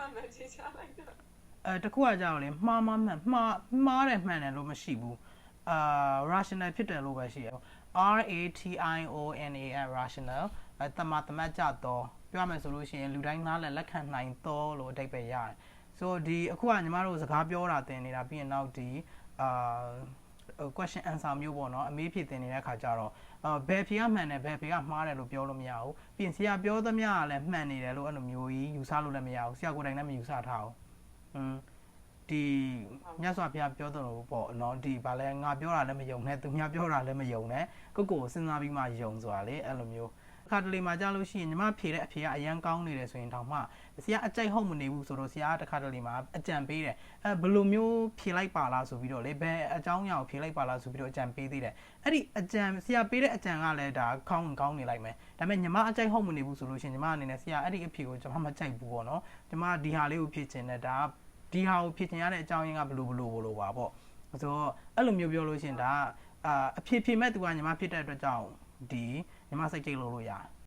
မှန်မှန်ချေချလိုက်တာအဲတခုကကြောက်လေမှားမှားမှန်မှားမှားတယ်မှန်တယ်လို့မရှိဘူးအာ rational ဖြစ်တယ်လို့ပဲရှိရ R A T I O N A L rational အဲတမတမတ်ကြတော့ပြောရမယ်ဆိုလို့ရှိရင်လူတိုင်းနားလည်လက်ခံနိုင်တော့လို့အဓိပ္ပာယ်ရတယ်ဆိုဒီအခုကညီမတို့စကားပြောတာတင်နေတာပြီးရင်နောက်ဒီအာ question answer မျိုးပေါ့နော်အမေးဖြေတင်နေတဲ့အခါကျတော့အာဘယ်ဖြေကမှန်တယ်ဘယ်ဖြေကမှားတယ်လို့ပြောလို့မရဘူးပြင်ဆရာပြောသမျှကလည်းမှန်နေတယ်လို့အဲ့လိုမျိုးကြီးယူဆလို့လည်းမရဘူးဆရာကိုယ်တိုင်လည်းမယူဆထားဘူးอืมဒီမြတ်စွာဘုရားပြောတယ်လို့ပေါ့နော်ဒီဗာလဲငါပြောတာလည်းမယုံနဲ့သူများပြောတာလည်းမယုံနဲ့ကိုယ့်ကိုယ်ကိုစဉ်းစားပြီးမှယုံဆိုတာလေအဲ့လိုမျိုးအ ခါတလေမှာကြားလို့ရှိရင်ညီမဖြေတဲ့အဖြေကအရန်ကောင်းနေတယ်ဆိုရင်တောင်မှဆရာအကြိုက်ဟုတ်မနေဘူးဆိုတော့ဆရာကတစ်ခါတလေမှာအကြံပေးတယ်အဲဘယ်လိုမျိုးဖြေလိုက်ပါလားဆိုပြီးတော့လေဘယ်အကြောင်းအရာကိုဖြေလိုက်ပါလားဆိုပြီးတော့အကြံပေးသေးတယ်အဲ့ဒီအကြံဆရာပေးတဲ့အကြံကလည်းဒါကောင်းကောင်းနေလိုက်မယ်ဒါပေမဲ့ညီမအကြိုက်ဟုတ်မနေဘူးဆိုလို့ရှိရင်ညီမအနေနဲ့ဆရာအဲ့ဒီအဖြေကိုကျွန်မမကြိုက်ဘူးပေါ့နော်ညီမဒီဟာလေးကိုဖြေချင်တယ်ဒါကဒီဟာကိုဖြေချင်ရတဲ့အကြောင်းရင်းကဘယ်လိုဘယ်လိုဘယ်လိုပါပေါ့ဆိုတော့အဲ့လိုမျိုးပြောလို့ရှိရင်ဒါအာအဖြေဖြေမဲ့သူကညီမဖြစ်တဲ့အတွက်ကြောင့် ဒီညီမစိတ်ကြိတ်လို့လို့ရတယ်